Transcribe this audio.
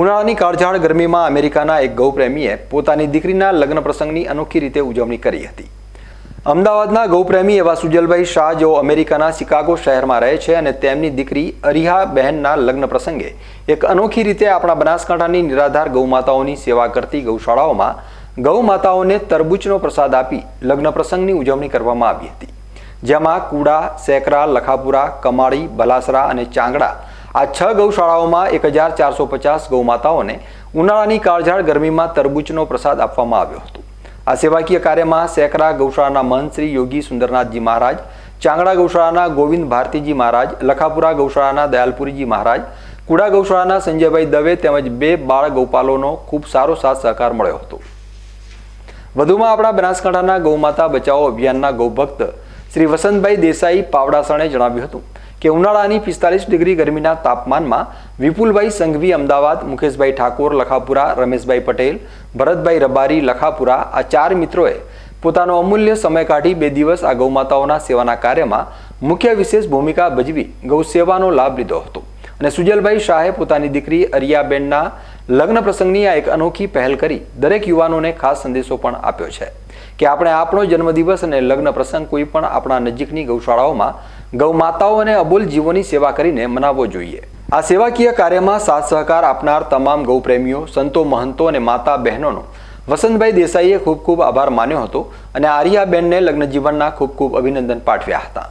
ઉનાળાની કાળઝાળ ગરમીમાં અમેરિકાના એક ગૌપ્રેમીએ પોતાની દીકરીના લગ્ન પ્રસંગની અનોખી રીતે ઉજવણી કરી હતી. અમદાવાદના ગૌપ્રેમી એવા સુજલભાઈ શાહ જેઓ અમેરિકાના શિકાગો શહેરમાં રહે છે અને તેમની દીકરી અરિહા બહેનના લગ્ન પ્રસંગે એક અનોખી રીતે આપણા બનાસકાંઠાની નિરાધાર ગૌમાતાઓની સેવા કરતી ગૌશાળાઓમાં ગૌમાતાઓને તરબૂચનો પ્રસાદ આપી લગ્ન પ્રસંગની ઉજવણી કરવામાં આવી હતી. જેમાં કુડા, સેકરા, લખાપુરા, કમાળી, બલાસરા અને ચાંગડા આ છ ગૌશાળાઓમાં એક હજાર ચારસો પચાસ ગૌમાતાઓને ઉનાળાની કાળઝાળ ગરમીમાં તરબૂચનો પ્રસાદ આપવામાં આવ્યો હતો. આ સેવાકીય કાર્યમાં સેકરા ગૌશાળાના મહંત શ્રી યોગી સુંદરનાથજી મહારાજ, ચાંગડા ગૌશાળાના ગોવિંદ ભારતીજી મહારાજ, લખાપુરા ગૌશાળાના દયાલપુરીજી મહારાજ, કુડા ગૌશાળાના સંજયભાઈ દવે તેમજ બે બાળ ગૌપાલોનો ખૂબ સારો સાથ સહકાર મળ્યો હતો. વધુમાં આપણા બનાસકાંઠાના ગૌમાતા બચાવો અભિયાનના ગૌભક્ત શ્રી વસંતભાઈ દેસાઈ પાવડાસણે જણાવ્યું હતું કે ઉનાળાની પિસ્તાલીસ ડિગ્રી ગરમીના તાપમાનમાં વિપુલભાઈ સંઘવી, અમદાવાદ, મુકેશભાઈ ઠાકોર, લખાપુરા, રમેશભાઈ પટેલ, ભરતભાઈ રબારી, લખાપુરા આ ચાર મિત્રોએ પોતાનો અમૂલ્ય સમય કાઢી બે દિવસ આ ગૌમાતાઓના સેવાના કાર્યમાં મુખ્ય વિશેષ ભૂમિકા ભજવી ગૌ સેવાનો લાભ લીધો હતો. અને સુજલભાઈ શાહે પોતાની દીકરી અરિયાબેનના લગ્ન પ્રસંગની આ એક અનોખી પહેલ કરી દરેક યુવાનોને ખાસ સંદેશો પણ આપ્યો છે કે આપણે આપણો જન્મદિવસ અને લગ્ન પ્રસંગ કોઈ પણ આપણા નજીકની ગૌશાળાઓમાં ગૌ માતાઓ અને અબોલ જીવોની સેવા કરીને મનાવવો જોઈએ. આ સેવાકીય કાર્યમાં સાથ સહકાર આપનાર તમામ ગૌપ્રેમીઓ સંતો, મહંતો અને માતા બહેનોનો વસંતભાઈ દેસાઈએ ખૂબ ખૂબ આભાર માન્યો હતો અને આર્યાબેનને લગ્ન જીવનના ખૂબ ખૂબ અભિનંદન પાઠવ્યા હતા.